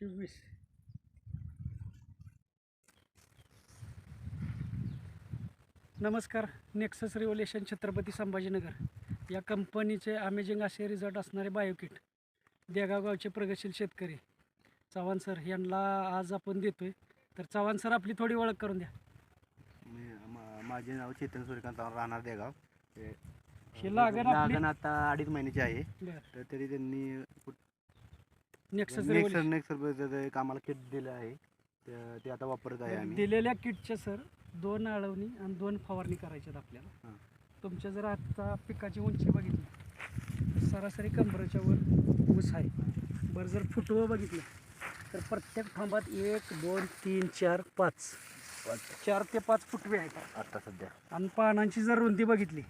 चोवीस नमस्कार nexus revolution Chhatrapati Sambhajinagar. या कंपनीचे अमेझिंग असे रिझल्ट असणारे बायोकिट देगाव गावचे प्रगतशील शेतकरी. चव्हाण सर यांना आज आपण देतोय. तर चव्हाण सर आपली थोडी ओळख करून द्या. मी- माझे नाव चेतन सूर्यकांत राहणार देगाव. हे लागण आपली- लागण आता अडीच महिन्याची आहे. बरं. तर तरी त्यांनी नेक्सस नेक्सर नेक्सर एक आम्हाला किट दिलं आहे. ते ते आता वापरत आहे आम्ही. दिलेल्या किटच्या सर दोन आळवणी आणि दोन फवारणी करायच्यात आपल्याला. हां. तुमच्या जर आता पिकाची उंची बघितली तर सरासरी कंबराच्या वर ऊस आहे. बरं जर फुटवं बघितलं तर प्रत्येक थांबात एक दोन तीन चार पाच. चार ते पाच फुटवे आहेत. आता सध्या. आणि पानांची जर रुंदी बघितली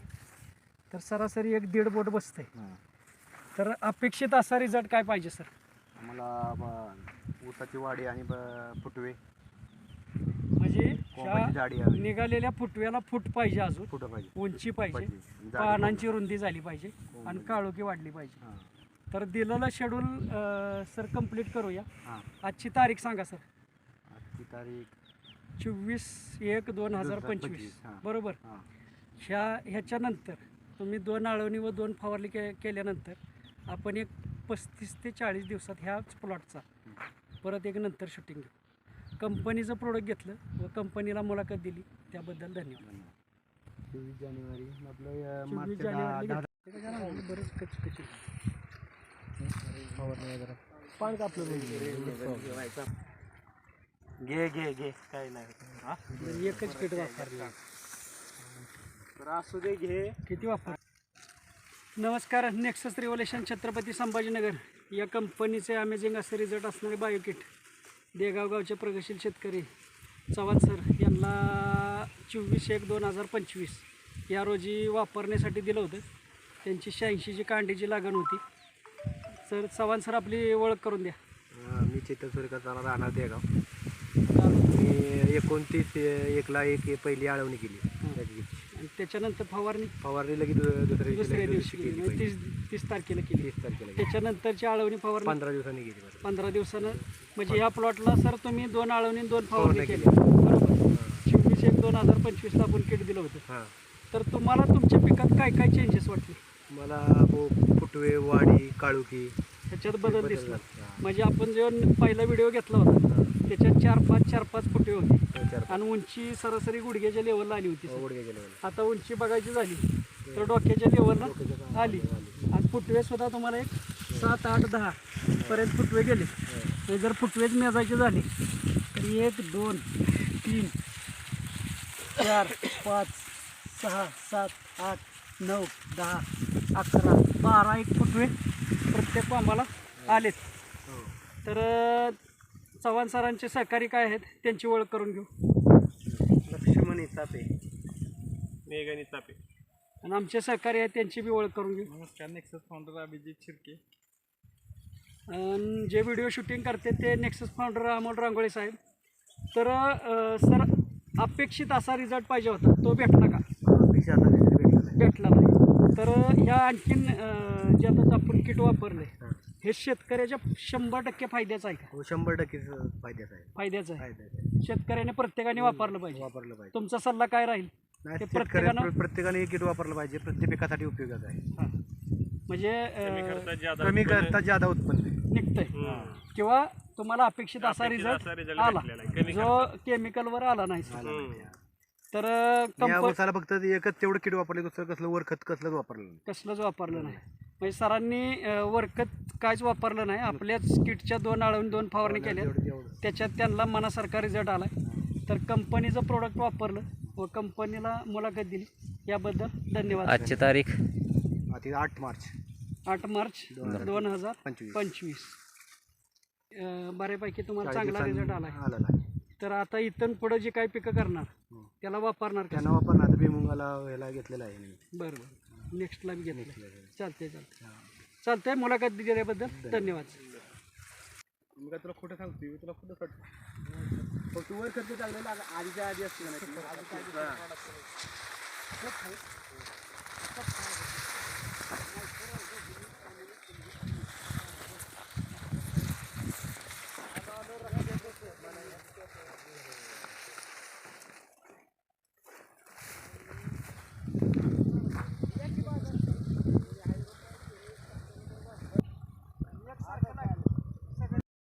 तर सरासरी एक दीड बोट बसते. तर अपेक्षित असा रिझल्ट काय पाहिजे सर आम्हाला ऊसाची वाढी आणि ब- फुटवे. म्हणजे कोंबाची ह्या जाडी हवी. निघालेल्या फुटव्याला फूट पाहिजे अजून. फुटं पाहिजे. उंची पाहिजे. पाहिजे. जाडी पानांची रुंदी झाली पाहिजे कोंब आणि. काळोखी वाढली पाहिजे. हां. तर दिलेलं शेड्यूल सर कंप्लीट करूया. हां. आजची तारीख सांगा सर आजची तारीख चोवीस एक दोन हजार दोन हजार पंचवीस. पंचवीस, हां. बरोबर? हां. ह्या ह्याच्यानंतर तुम्ही दोन आळवणी व दोन फवारणी के केल्यानंतर आपण एक पस्तीस ते चाळीस दिवसात ह्याच प्लॉटचा परत एक नंतर शूटिंग घेऊ. कंपनीचं प्रोडक्ट घेतलं व कंपनीला मुलाखत दिली. त्याबद्दल धन्यवाद. चोवीस जानेवारी. आपलं अं, चोवीस मागच्या दहा जानेवारीला दहा घेतलं. बरंच कचकची फवारणी वगैरे पान कापलं घे घे घे. काय नाही. एकच किट वापरलं. तर असू दे घे. किती वापर नमस्कार नेक्सस रिव्होल्युशन छत्रपती संभाजीनगर. या कंपनीचे अमेझिंग असे रिझल्ट असणारे बायोकिट देगाव गावचे प्रगतशील शेतकरी चव्हाण सर यांना चोवीस एक दोन हजार पंचवीस या रोजी वापरण्यासाठी दिलं होतं. त्यांची शहाऐंशीची कांडीची लागण होती. सर चव्हाण सर आपली ओळख करून द्या. मी चेतन सूर्यकांत राहणार देगाव. मी एकोणतीस एकला एक पहिली आळवणी केली. त्याच्यानंतर फवारणी फवारणी लगेच दु- दुसऱ्या दुसऱ्या दिवशी दिवशी केली केली म्हणजे पहिली. तीस तीस तारखेला केली. तीस तारखेला केली. त्याच्यानंतरची आळवणी फवारणी पंधरा दिवसांनी गेली बरं. पंधरा दिवसानं. म्हणजे ह्या प्लॉटला सर तुम्ही दोन आळवणी दोन फवारणी फवारणी केली. बरोबर. चोवीस एक दोन हजार पंचवीसला आपण किट दिलं होतं. हां. तर तुम्हाला तुमच्या पिकात काय काय चेंजेस वाटले? मला फु- फुटवे वाडी काळुकी. ह्याच्यात बदल बदल दिसला. झाला. हां. म्हणजे आपण जेव्हा पहिला व्हिडिओ घेतला होता त्याच्यात चार पाच चार पाच फुटे होते. चार आणि उंची सरासरी गुडघ्याच्या लेवलला आली होती सर. गेले मला. आता उंची बघायची झाली तर डोक्याच्या लेवलला आली. आणि फुटवे सुद्धा तुम्हाला एक सात आठ दहा पर्यंत फुटवे गेले. हे. जर फुटवेच मेजायचे झाले तर एक दोन तीन चार पाच सहा सात आठ नऊ दहा अकरा बारा एक फुटवे प्रत्येक आम्हाला आलेत. हो. तर अं, चव्हाण सरांचे सहकारी काय आहेत त्यांची ओळख करून घेऊ. लक्ष्मण तापे मेघानी तापे आणि आमचे सहकारी आहेत त्यांची बी ओळख करून घेऊ. नमस्कार नेक्सस फाउंडर अभिजित शिर्के. अन् जे व्हिडिओ शूटिंग करते ते नेक्सस फाउंडर अमोल रांगोळे साहेब. तर अं, सर अपेक्षित असा रिझल्ट पाहिजे होता तो भेटला का? अपेक्षा आता दिसली भेटलं नाही. भेटला नाही. तर ह्या आणखीन अं, जे आता आपण किट वापरले हां. हे शेतकऱ्याच्या शंभर टक्के फायद्याचं आहे का? हो शंभर टक्के फायद्याचा आहे. फायद्याचं आहे. शेतकऱ्याने प्रत्येकाने वापरलं पाहिजे. वापरलं पाहिजे. तुमचा सल्ला काय राहील? ते प्रत्येकानं- प्रत्येकाने एक किट वापरलं पाहिजे. प्रत्येक पिकासाठी उपयोगाचं आहे. हां. म्हणजे कमी अं, करता ज्यादा उत्पन्न निघतंय. किंवा तुम्हाला अपेक्षित असा रिझल्ट आला भेटलेला आहे, कमी जो केमिकलवर आला नाही. तर या कंप उसाला फक्त एकच तेवढं किट वापरले दुसरं कसलं वर खत कसलंच वापरलं नाही. कसलंच वापरलं नाही. म्हणजे सरांनी अं, वरकत काहीच वापरलं नाही. आपल्याच किटच्या दोन आळवून दोन फवारणी केल्या. त्याच्यात त्यांना मनासारखा रिझल्ट आला तर कंपनीचं प्रोडक्ट वापरलं व कंपनीला मुलाखत दिली. याबद्दल धन्यवाद. आजची तारीख? आता आठ मार्च. आठ मार्च दोन हजार पंचवीस. पंचवीस. अं, बऱ्यापैकी तुम्हाला चांगला रिझल्ट आला आलेला आहे. तर आता इथून पुढं जे काही पिकं करणार. त्याला वापरणार का? त्यांना वापरणार आता भुईमुगाला ह्याला घेतलेला आहे मी. बरं बरं. नेक्स्टला मी घेतलं चालतंय चालतंय. चालतंय मुलाखत दिल्याबद्दल धन्यवाद. मी काय तुला खोटं सांगतो तुला खोटं सांगतो फक्त वर खर्च चांगलं लाग आधीच्या आधी असते नाही?